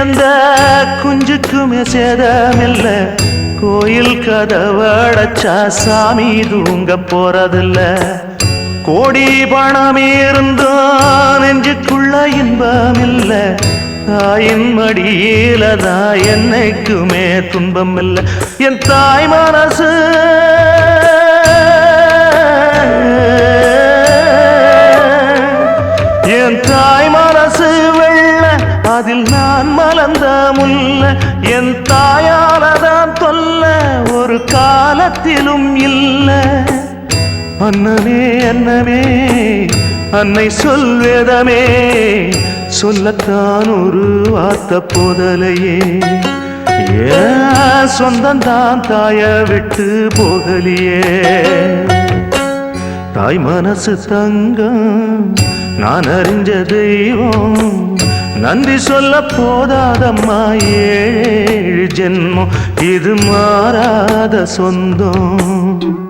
எந்த குஞ்சுக்குமே சேதமில்ல. கோயில் கதவடைச்சா சாமி தூங்க போறதில்ல. கோடி பணம் இருந்தும் நெஞ்சுக்குள்ள இன்பம் இல்ல தாயின் மடியில தான் என்னைக்குமே துன்பம் இல்லை என் தாய் மனசு அதில் நான் மலர்ந்த முல்ல என் தாயாலதான் தொல்ல ஒரு காலத்திலும் இல்ல. அன்னமே அன்னமே அன்னை சொல்வேதமே சொல்லத்தான் ஒரு வார்த்தை போதலையே. ஏன் சொந்தந்தான் தாய விட்டு போகலியே. தாய் மனசு தங்கம் நான் அறிஞ்ச தெய்வம் நன்றி சொல்ல போதாதம்மா ஏழு ஜென்மம். இது மாறாத சொந்தம்.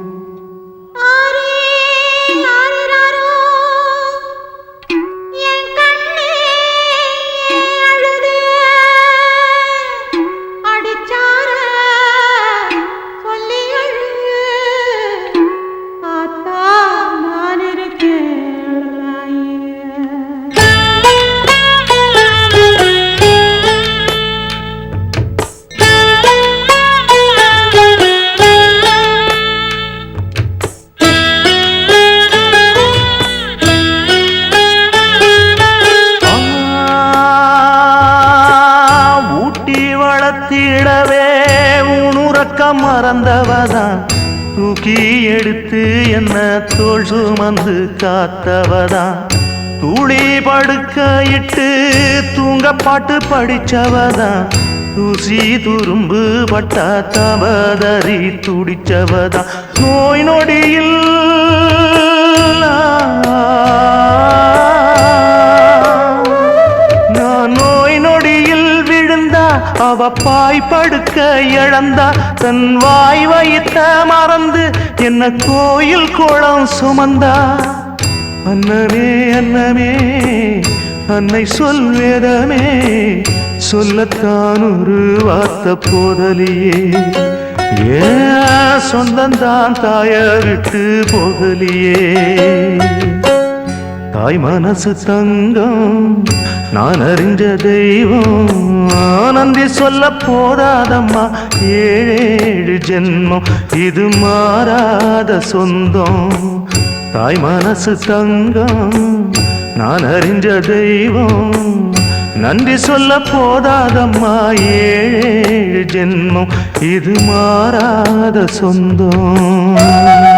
மறந்தவதான் தூக்கி எடுத்து என்ன தோள் சுமந்து காத்தவதான் தூளி படுக்க இட்டு தூங்க பாட்டு படிச்சவதான் தூசி துரும்பு பட்டா தபதறி துடிச்சவதான் நோய் நொடியில் அவ பாய் படுக்க இழந்தா தன் வாய் வைத்த மறந்து என்ன கோயில் குளம் சுமந்தா. அன்னமே அன்னமே அன்னை சொல்வேதமே சொல்லத்தான் ஒரு வார்த்த போதலியே. ஏன் சொந்தந்தான் தாய விட்டு போகலியே தாய் மனசு தங்கம் நான் அறிஞ்ச தெய்வம். ஆனந்தி சொல்ல போதாதம்மா. ஏழு ஜென்மம். இது மாறாத சொந்தம். தாய் மனசு தங்கம். நான் அறிஞ்ச தெய்வம். நன்றி சொல்ல போதாதம்மா. ஏழு ஜென்மம். இது மாறாத சொந்தம்.